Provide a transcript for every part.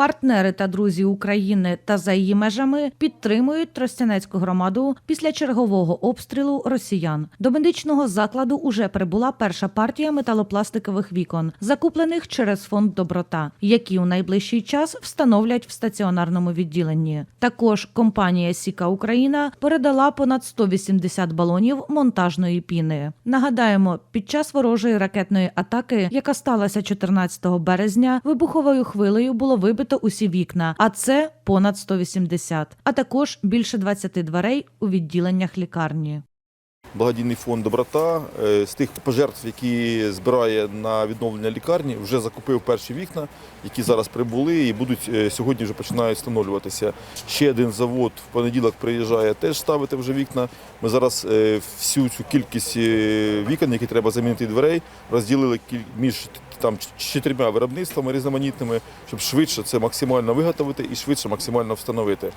Партнери та друзі України та за її межами підтримують Тростянецьку громаду після чергового обстрілу росіян. До медичного закладу уже прибула перша партія металопластикових вікон, закуплених через фонд Доброта, які у найближчий час встановлять в стаціонарному відділенні. Також компанія Сіка Україна передала понад 180 балонів монтажної піни. Нагадаємо, під час ворожої ракетної атаки, яка сталася 14 березня, вибуховою хвилею було вибито усі вікна, а це понад 180, а також більше 20 дверей у відділеннях лікарні. Благодійний фонд Доброта е, з тих пожертв, які збирає на відновлення лікарні, вже закупив перші вікна, які зараз прибули і будуть е, сьогодні вже починають встановлюватися. Ще один завод в понеділок приїжджає теж ставити вже вікна. Ми зараз е, всю цю кількість вікон, які треба замінити дверей, розділили між там чотирма виробництвами різноманітними, щоб швидше це максимально виготовити і швидше максимально встановити.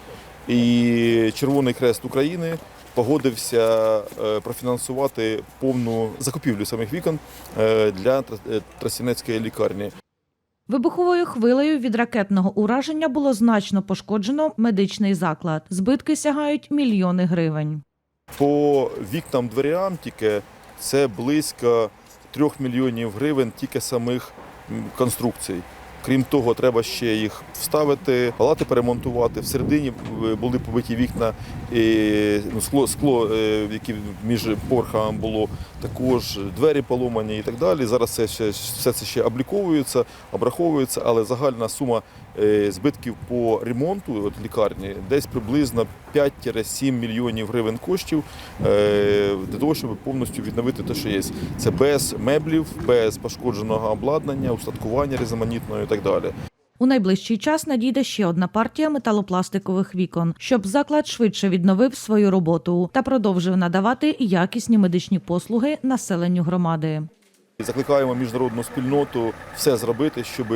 І Червоний Хрест України погодився е, профінансувати повну закупівлю самих вікон е, для Тра- е, лікарні. Вибуховою хвилею від ракетного ураження було значно пошкоджено медичний заклад. Збитки сягають мільйони гривень. По вікнам дверям тільки це близько 3 мільйонів гривень тільки самих конструкцій. Крім того, треба ще їх вставити, палати перемонтувати. Всередині е, були побиті вікна, ну, скло, скло, е, яке між порхами було, також двері поломані і так далі. Зараз ще, все це ще обліковується, обраховується, але загальна сума збитків по ремонту от, лікарні десь приблизно 5-7 мільйонів гривень коштів е, для того, щоб повністю відновити те, що є. Це без меблів, без пошкодженого обладнання, устаткування різноманітного і так далі. У найближчий час надійде ще одна партія металопластикових вікон, щоб заклад швидше відновив свою роботу та продовжив надавати якісні медичні послуги населенню громади. Закликаємо міжнародну спільноту все зробити, щоб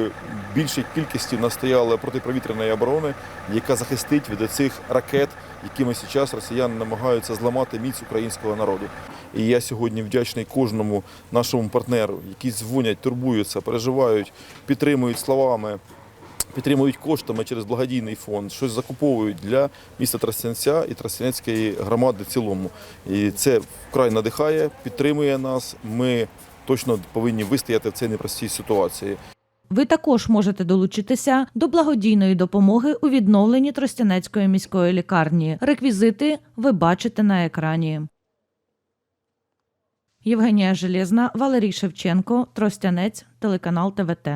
більшій кількості в нас протиповітряної оборони, яка захистить від цих ракет, якими зараз росіяни намагаються зламати міць українського народу. І я сьогодні вдячний кожному нашому партнеру, які дзвонять, турбуються, переживають, підтримують словами. Підтримують коштами через благодійний фонд, щось закуповують для міста Тростянця і Тростянецької громади в цілому. І це вкрай надихає, підтримує нас. Ми точно повинні вистояти в цій непростій ситуації. Ви також можете долучитися до благодійної допомоги у відновленні Тростянецької міської лікарні. Реквізити ви бачите на екрані. Євгенія Железна, Валерій Шевченко, Тростянець, телеканал ТВТ.